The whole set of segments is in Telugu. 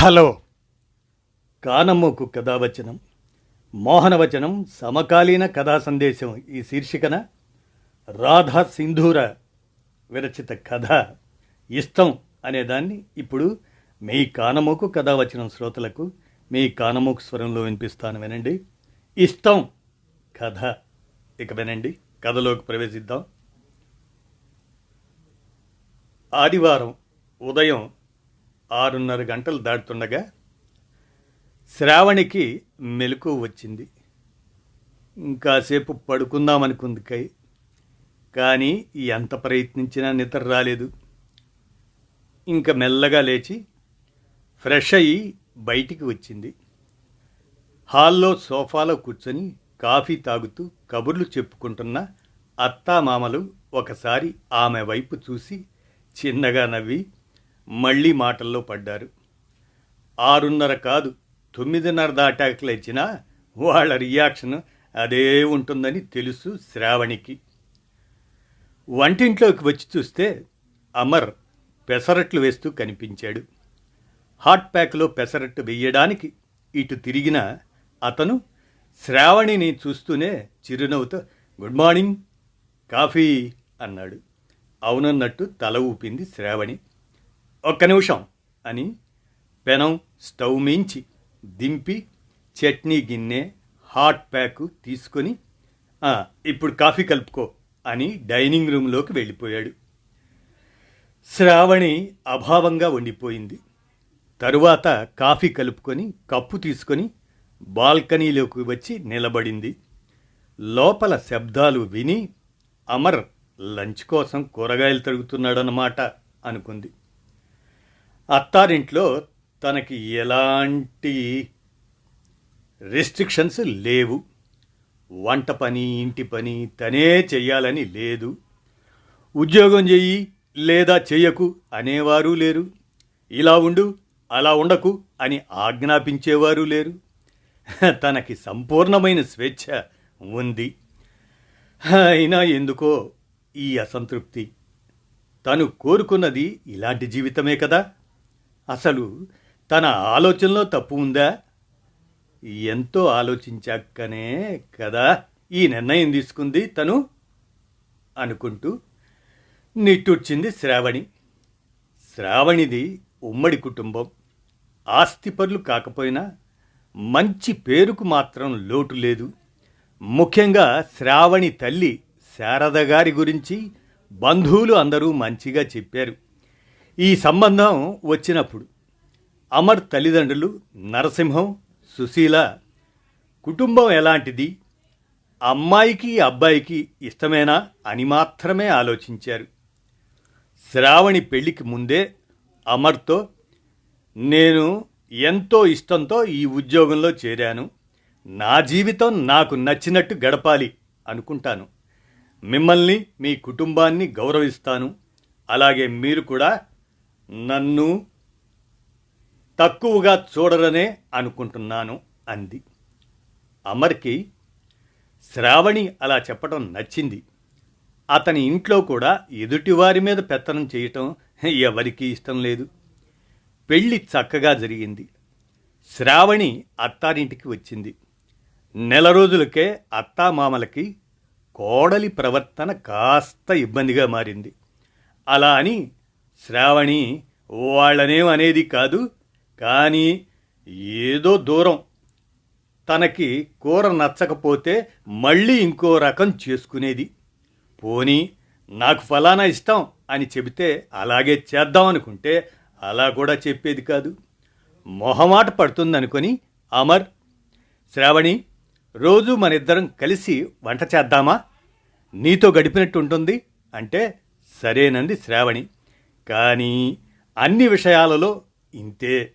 హలో. కానమ్మకు కథావచనం మోహనవచనం సమకాలీన కథా సందేశం ఈ శీర్షికన రాధా సింధూర విరచిత కథ ఇష్టం అనేదాన్ని ఇప్పుడు మీ కానమోకు కథావచనం శ్రోతలకు మీ కానమోకు స్వరంలో వినిపిస్తాను వినండి. ఇష్టం కథ. ఇక వినండి కథలోకి ప్రవేశిద్దాం. ఆదివారం ఉదయం ఆరున్నర గంటలు దాటుతుండగా శ్రావణికి మెలకు వచ్చింది. ఇంకాసేపు పడుకుందామనుకుంది కై కానీ ఎంత ప్రయత్నించినా నిద్ర రాలేదు. ఇంకా మెల్లగా లేచి ఫ్రెష్ అయ్యి బయటికి వచ్చింది. హాల్లో సోఫాలో కూర్చొని కాఫీ తాగుతూ కబుర్లు చెప్పుకుంటున్న అత్తామామలు ఒకసారి ఆమె వైపు చూసి చిన్నగా నవ్వి మళ్ళీ మాటల్లో పడ్డారు. ఆరున్నర కాదు తొమ్మిదిన్నర దాటాక లేచినా వాళ్ళ రియాక్షన్ అదే ఉంటుందని తెలుసు శ్రావణికి. వంటింట్లోకి వచ్చి చూస్తే అమర్ పెసరట్లు వేస్తూ కనిపించాడు. హాట్ ప్యాక్లో పెసరట్టు వెయ్యడానికి ఇటు తిరిగిన అతను శ్రావణిని చూస్తూనే చిరునవ్వుతో గుడ్ మార్నింగ్ కాఫీ అన్నాడు. అవునన్నట్టు తల ఊపింది శ్రావణి. ఒక్క నిమిషం అని పెనం స్టవ్ మించి దింపి చట్నీ గిన్నె హాట్ ప్యాక్ తీసుకొని ఇప్పుడు కాఫీ కలుపుకో అని డైనింగ్ రూమ్లోకి వెళ్ళిపోయాడు. శ్రావణి అభావంగా ఉండిపోయింది. తరువాత కాఫీ కలుపుకొని కప్పు తీసుకొని బాల్కనీలోకి వచ్చి నిలబడింది. లోపల శబ్దాలు విని అమర్ లంచ్ కోసం కూరగాయలు తరుగుతున్నాడన్నమాట అనుకుంది. అత్తారింట్లో తనకి ఎలాంటి రెస్ట్రిక్షన్స్ లేవు. వంట పని ఇంటి పని తనే చెయ్యాలని లేదు. ఉద్యోగం చెయ్యి లేదా చెయ్యకు అనేవారు లేరు. ఇలా ఉండు అలా ఉండకు అని ఆజ్ఞాపించేవారు లేరు. తనకి సంపూర్ణమైన స్వేచ్ఛ ఉంది. అయినా ఎందుకో ఈ అసంతృప్తి. తను కోరుకున్నది ఇలాంటి జీవితమే కదా. అసలు తన ఆలోచనలో తప్పు ఉందా? ఎంతో ఆలోచించాకనే కదా ఈ నిర్ణయం తీసుకుంది తను అనుకుంటూ నిట్టూర్చింది శ్రావణి. శ్రావణిది ఉమ్మడి కుటుంబం. ఆస్తిపరులు కాకపోయినా మంచి పేరుకు మాత్రం లోటు లేదు. ముఖ్యంగా శ్రావణి తల్లి శారద గారి గురించి బంధువులు అందరూ మంచిగా చెప్పారు. ఈ సంబంధం వచ్చినప్పుడు అమర్ తల్లిదండ్రులు నరసింహం సుశీల కుటుంబం ఎలాంటిది? అమ్మాయికి అబ్బాయికి ఇష్టమేనా అని మాత్రమే ఆలోచించారు. శ్రావణి పెళ్ళికి ముందే అమర్తో నేను ఎంతో ఇష్టంతో ఈ ఉద్యోగంలో చేరాను. నా జీవితం నాకు నచ్చినట్టు గడపాలి అనుకుంటాను. మిమ్మల్ని మీ కుటుంబాన్ని గౌరవిస్తాను. అలాగే మీరు కూడా నన్ను తక్కువగా చూడరనే అనుకుంటున్నాను అంది. అమర్కి శ్రావణి అలా చెప్పడం నచ్చింది. అతని ఇంట్లో కూడా ఎదుటివారి మీద పెత్తనం చేయటం ఎవరికీ ఇష్టం లేదు. పెళ్ళి చక్కగా జరిగింది. శ్రావణి అత్తారింటికి వచ్చింది. నెల రోజులకే అత్తామామలకి కోడలి ప్రవర్తన కాస్త ఇబ్బందిగా మారింది. అలా అని శ్రావణి వాళ్ళనేం అనేది కాదు కానీ ఏదో దూరం. తనకి కూర నచ్చకపోతే మళ్ళీ ఇంకో రకం చేసుకునేది. పోనీ నాకు ఫలానా ఇష్టం అని చెబితే అలాగే చేద్దాం అనుకుంటే అలా కూడా చెప్పేది కాదు. మొహమాట పడుతుందనుకొని అమర్ శ్రావణి రోజు మనిద్దరం కలిసి వంట చేద్దామా? నీతో గడిపినట్టు ఉంటుంది అంటే సరేనంది శ్రావణి. కానీ అన్ని విషయాలలో ఇంతే.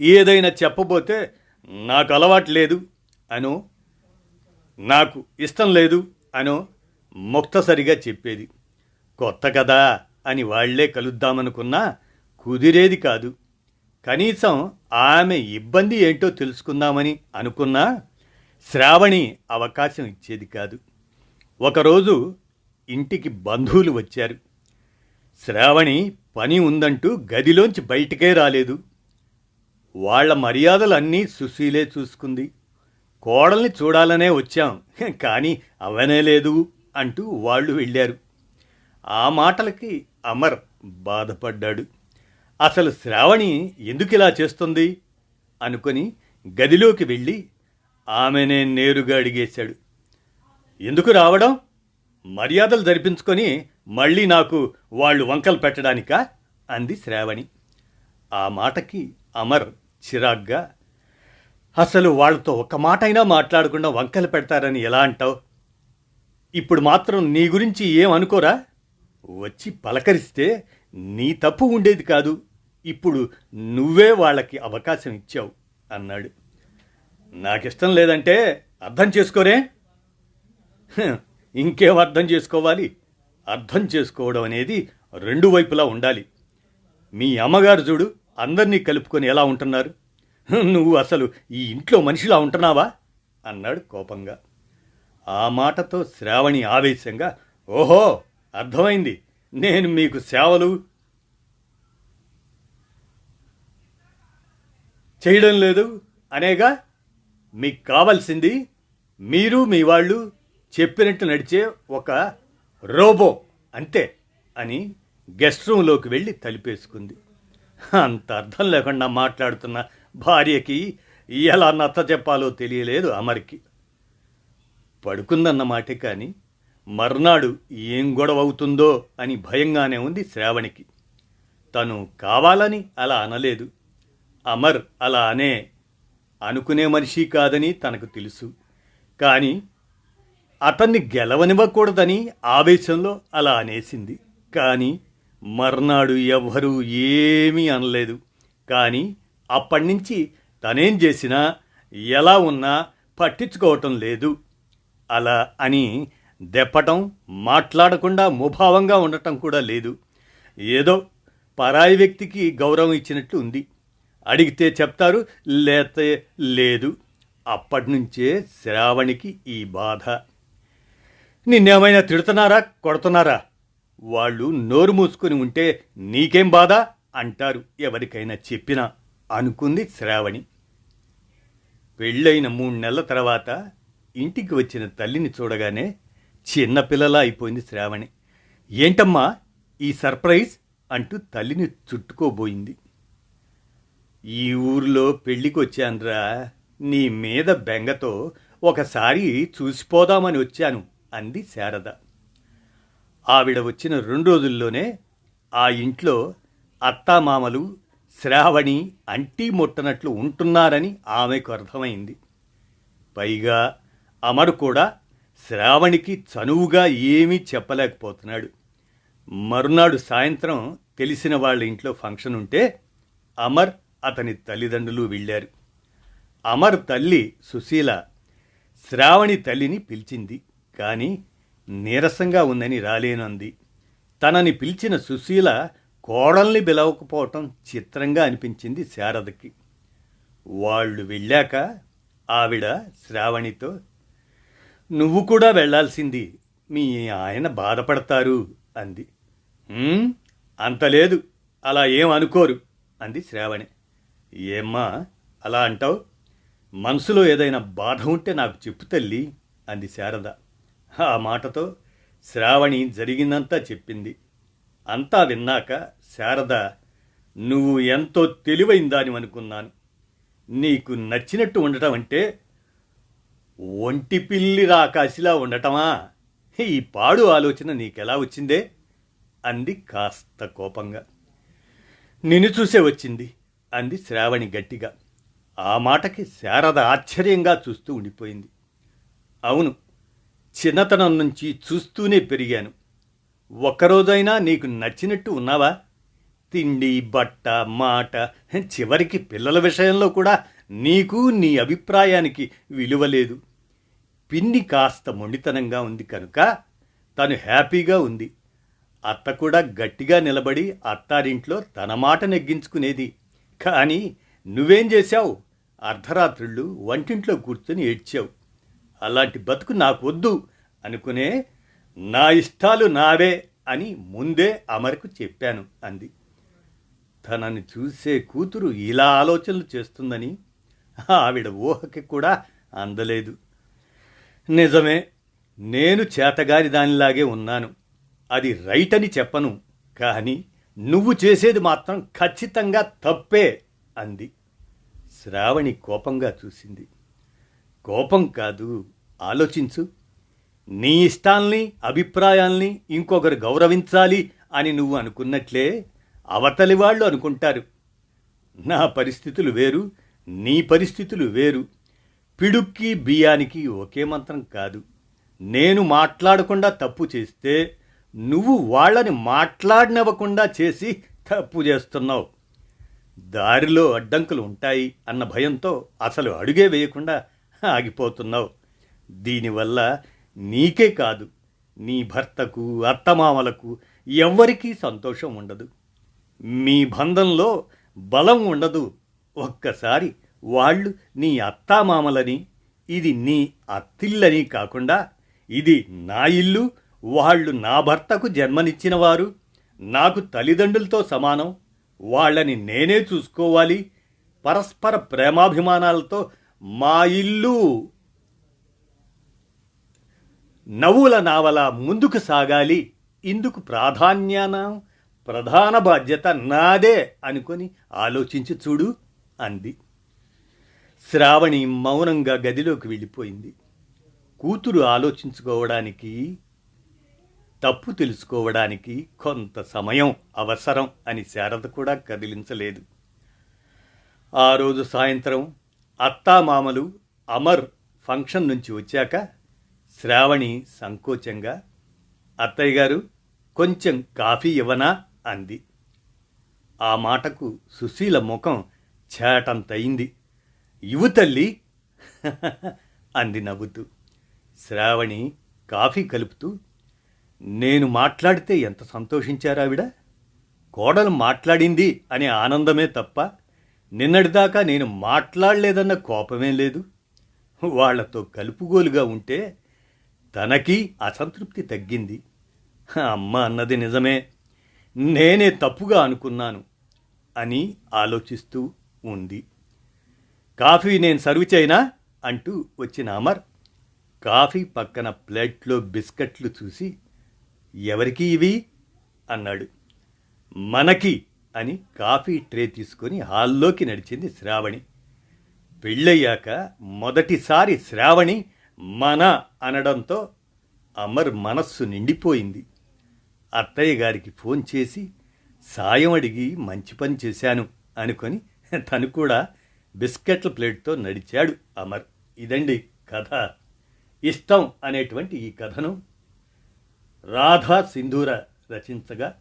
ఏదైనా చెప్పబోతే నాకు అలవాటు లేదు అనో నాకు ఇష్టం లేదు అనో ముక్తసరిగా చెప్పేది. కొత్త కదా అని వాళ్ళే కలుద్దామనుకున్నా కుదిరేది కాదు. కనీసం ఆమె ఇబ్బంది ఏంటో తెలుసుకుందామని అనుకున్నా శ్రావణి అవకాశం ఇచ్చేది కాదు. ఒకరోజు ఇంటికి బంధువులు వచ్చారు. శ్రావణి పని ఉందంటూ గదిలోంచి బయటికే రాలేదు. వాళ్ళ మర్యాదలు అన్నీ సుశీలే చూసుకుంది. కోడల్ని చూడాలనే వచ్చాం. కానీ అవనే లేదు అంటూ వాళ్ళు వెళ్ళారు. ఆ మాటలకి అమర్ బాధపడ్డాడు. అసలు శ్రావణి ఎందుకు ఇలా చేస్తుంది? అనుకొని గదిలోకి వెళ్ళి ఆమెనే నేరుగా అడిగేశాడు. ఎందుకు రావడం? మర్యాదలు జరిపించుకొని మళ్ళీ నాకు వాళ్ళు వంకలు పెట్టడానికా? అంది శ్రావణి. ఆ మాటకి అమర్ చిరాగ్గా అసలు వాళ్ళతో ఒక్క మాట అయినా మాట్లాడకుండా వంకలు పెడతారని ఎలా అంటావు? ఇప్పుడు మాత్రం నీ గురించి ఏం అనుకోరా? వచ్చి పలకరిస్తే నీ తప్పు ఉండేది కాదు. ఇప్పుడు నువ్వే వాళ్ళకి అవకాశం ఇచ్చావు అన్నాడు. నాకిష్టం లేదంటే అర్థం చేసుకోరే? ఇంకేం అర్థం చేసుకోవాలి? అర్థం చేసుకోవడం అనేది రెండు వైపులా ఉండాలి. మీ అమ్మగారు చూడు అందరినీ కలుపుకొని ఎలా ఉంటున్నారు? నువ్వు అసలు ఈ ఇంట్లో మనిషిలా ఉంటున్నావా? అన్నాడు కోపంగా. ఆ మాటతో శ్రావణి ఆవేశంగా ఓహో అర్థమైంది. నేను మీకు సేవలు చేయడం లేదు అనేగా మీకు కావాల్సింది మీరు మీ వాళ్ళు చెప్పినట్టు నడిచే ఒక రోబో అంతే అని గెస్ట్ రూమ్లోకి వెళ్ళి తలిపేసుకుంది. అంత అర్థం లేకుండా మాట్లాడుతున్న భార్యకి ఎలా నచ్చ చెప్పాలో తెలియలేదు అమర్కి. పడుకుందన్న మాటే కానీ మర్నాడు ఏం గొడవ అవుతుందో అని భయంగానే ఉంది శ్రావణికి. తను కావాలని అలా అనలేదు. అమర్ అలా అనే అనుకునే మనిషి కాదని తనకు తెలుసు. కానీ అతన్ని గెలవనివ్వకూడదని ఆవేశంలో అలా అనేసింది. కానీ మర్నాడు ఎవ్వరూ ఏమీ అనలేదు. కానీ అప్పటి నుంచి తనేం చేసినా ఎలా ఉన్నా పట్టించుకోవటం లేదు. అలా అని దెప్పటం మాట్లాడకుండా ముభావంగా ఉండటం కూడా లేదు. ఏదో పరాయి వ్యక్తికి గౌరవం ఇచ్చినట్లు ఉంది. అడిగితే చెప్తారు లేతే లేదు. అప్పటినుంచే శ్రావణికి ఈ బాధ. నిన్నేమైనా తిడుతున్నారా కొడుతున్నారా? వాళ్ళు నోరు మూసుకుని ఉంటే నీకేం బాధ? అంటారు ఎవరికైనా చెప్పినా అనుకుంది శ్రావణి. పెళ్ళైన మూడు నెలల తర్వాత ఇంటికి వచ్చిన తల్లిని చూడగానే చిన్నపిల్లలా అయిపోయింది శ్రావణి. ఏంటమ్మా ఈ సర్ప్రైజ్? అంటూ తల్లిని చుట్టుకోబోయింది. ఈ ఊరిలో పెళ్ళికి వచ్చానురా నీ మీద బెంగతో ఒకసారి చూసిపోదామని వచ్చాను. అంది శారద. ఆవిడ వచ్చిన రెండు రోజుల్లోనే ఆ ఇంట్లో అత్తామామలు శ్రావణి అంటీ ముట్టనట్లు ఉంటున్నారని ఆమెకు అర్థమైంది. పైగా అమరు కూడా శ్రావణికి చనువుగా ఏమీ చెప్పలేకపోతున్నాడు. మరునాడు సాయంత్రం తెలిసిన వాళ్ళ ఇంట్లో ఫంక్షన్ ఉంటే అమర్ అతని తల్లిదండ్రులు వెళ్ళారు. అమర్ తల్లి సుశీల శ్రావణి తల్లిని పిలిచింది. కానీ నీరసంగా ఉందని రాలేనంది. తనని పిలిచిన సుశీల కోడల్ని పిలవకపోవటం చిత్రంగా అనిపించింది శారదకి. వాళ్ళు వెళ్ళాక ఆవిడ శ్రావణితో నువ్వు కూడా వెళ్ళాల్సింది మీ ఆయన బాధపడతారు అంది. అంతలేదు అంత లేదు అలా ఏం అనుకోరు అంది శ్రావణి. ఏమ్మా అలా అంటావు? మనసులో ఏదైనా బాధ ఉంటే నాకు చెప్పు తల్లి అంది శారద. ఆ మాటతో శ్రావణి జరిగిందంతా చెప్పింది. అంతా విన్నాక శారద నువ్వు ఎంతో తెలివైందని అనుకున్నాను నీకు నచ్చినట్టు ఉండటం అంటే ఒంటి పిల్లి రాకాశిలా ఉండటమా? ఈ పాడు ఆలోచన నీకెలా వచ్చిందే? అంది కాస్త కోపంగా. నిన్ను చూసే వచ్చింది అంది శ్రావణి గట్టిగా. ఆ మాటకి శారద ఆశ్చర్యంగా చూస్తూ ఉండిపోయింది. అవును చిన్నతనం నుంచి చూస్తూనే పెరిగాను. ఒక్కరోజైనా నీకు నచ్చినట్టు ఉన్నావా? తిండి బట్ట మాట చివరికి పిల్లల విషయంలో కూడా నీకు నీ అభిప్రాయానికి విలువ లేదు. పిన్ని కాస్త మొండితనంగా ఉంది కనుక తను హ్యాపీగా ఉంది. అత్త కూడా గట్టిగా నిలబడి అత్తారింట్లో తన మాట నెగ్గించుకునేది. కానీ నువ్వేం చేశావు? అర్ధరాత్రుళ్ళు వంటింట్లో కూర్చొని ఏడ్చావు. అలాంటి బతుకు నాకు వద్దు అనుకునే నా ఇష్టాలు నావే అని ముందే అమరకు చెప్పాను అంది. తనని చూసే కూతురు ఇలా ఆలోచనలు చేస్తుందని ఆవిడ ఊహకి కూడా అందలేదు. నిజమే నేను చేతగారి దానిలాగే ఉన్నాను. అది రైట్ అని చెప్పను కానీ నువ్వు చేసేది మాత్రం ఖచ్చితంగా తప్పే అంది. శ్రావణి కోపంగా చూసింది. కోపం కాదు ఆలోచించు. నీ ఇష్టాల్ని అభిప్రాయాల్ని ఇంకొకరు గౌరవించాలి అని నువ్వు అనుకున్నట్లే అవతలి వాళ్ళు అనుకుంటారు. నా పరిస్థితులు వేరు నీ పరిస్థితులు వేరు. పిడుక్కి బియ్యానికి ఒకే మంత్రం కాదు. నేను మాట్లాడకుండా తప్పు చేస్తే నువ్వు వాళ్ళని మాట్లాడినవ్వకుండా చేసి తప్పు చేస్తున్నావు. దారిలో అడ్డంకులు ఉంటాయి అన్న భయంతో అసలు అడుగే వేయకుండా ఆగిపోతున్నావు. దీనివల్ల నీకే కాదు నీ భర్తకు అత్తమామలకు ఎవ్వరికీ సంతోషం ఉండదు. మీ బంధంలో బలం ఉండదు. ఒక్కసారి వాళ్ళు నీ అత్తామామలని ఇది నీ అత్తిల్లని కాకుండా ఇది నా ఇల్లు వాళ్ళు నా భర్తకు జన్మనిచ్చినవారు నాకు తల్లిదండ్రులతో సమానం వాళ్ళని నేనే చూసుకోవాలి పరస్పర ప్రేమాభిమానాలతో మా ఇల్లు నవ్వుల నావల ముందుకు సాగాలి. ఇందుకు ప్రాధాన్యాన? ప్రధాన బాధ్యత నాదే అనుకొని ఆలోచించి చూడు అంది. శ్రావణి మౌనంగా గదిలోకి వెళ్ళిపోయింది. కూతురు ఆలోచించుకోవడానికి తప్పు తెలుసుకోవడానికి కొంత సమయం అవసరం అని శారద కూడా కదిలించలేదు. ఆ రోజు సాయంత్రం అత్తామామలు అమర్ ఫంక్షన్ నుంచి వచ్చాక శ్రావణి సంకోచంగా అత్తయ్య గారు కొంచెం కాఫీ ఇవ్వనా? అంది. ఆ మాటకు సుశీల ముఖం చేటంతయింది. ఇవు తల్లి అంది నవ్వుతూ. శ్రావణి కాఫీ కలుపుతూ నేను మాట్లాడితే ఎంత సంతోషించారావిడ? కోడలు మాట్లాడింది అనే ఆనందమే తప్ప నిన్నటిదాకా నేను మాట్లాడలేదన్న కోపమే లేదు. వాళ్ళతో కలుపుగోలుగా ఉంటే తనకి అసంతృప్తి తగ్గింది. అమ్మ అన్నది నిజమే. నేనే తప్పుగా అనుకున్నాను అని ఆలోచిస్తూ ఉంది. కాఫీ నేను సర్వ్ చేయనా? అంటూ వచ్చిన అమర్ కాఫీ పక్కన ప్లేట్లో బిస్కెట్లు చూసి ఎవరికి ఇవి? అన్నాడు. మనకి అని కాఫీ ట్రే తీసుకొని హాల్లోకి నడిచింది శ్రావణి. పెళ్ళయ్యాక మొదటిసారి శ్రావణి మన అనడంతో అమర్ మనస్సు నిండిపోయింది. అత్తయ్య గారికి ఫోన్ చేసి సాయం అడిగి మంచి పని చేశాను అనుకొని తను కూడా బిస్కెట్ల ప్లేట్తో నడిచాడు అమర్. ఇదండి కథ. ఇష్టం అనేటువంటి ఈ కథను రాధా సింధూర రచించగా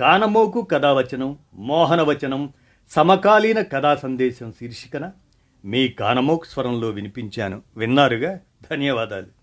కానమోకు కథావచనం మోహనవచనం సమకాలీన కథా సందేశం శీర్షికన మీ కానమోకు స్వరంలో వినిపించాను. విన్నారుగా? ధన్యవాదాలు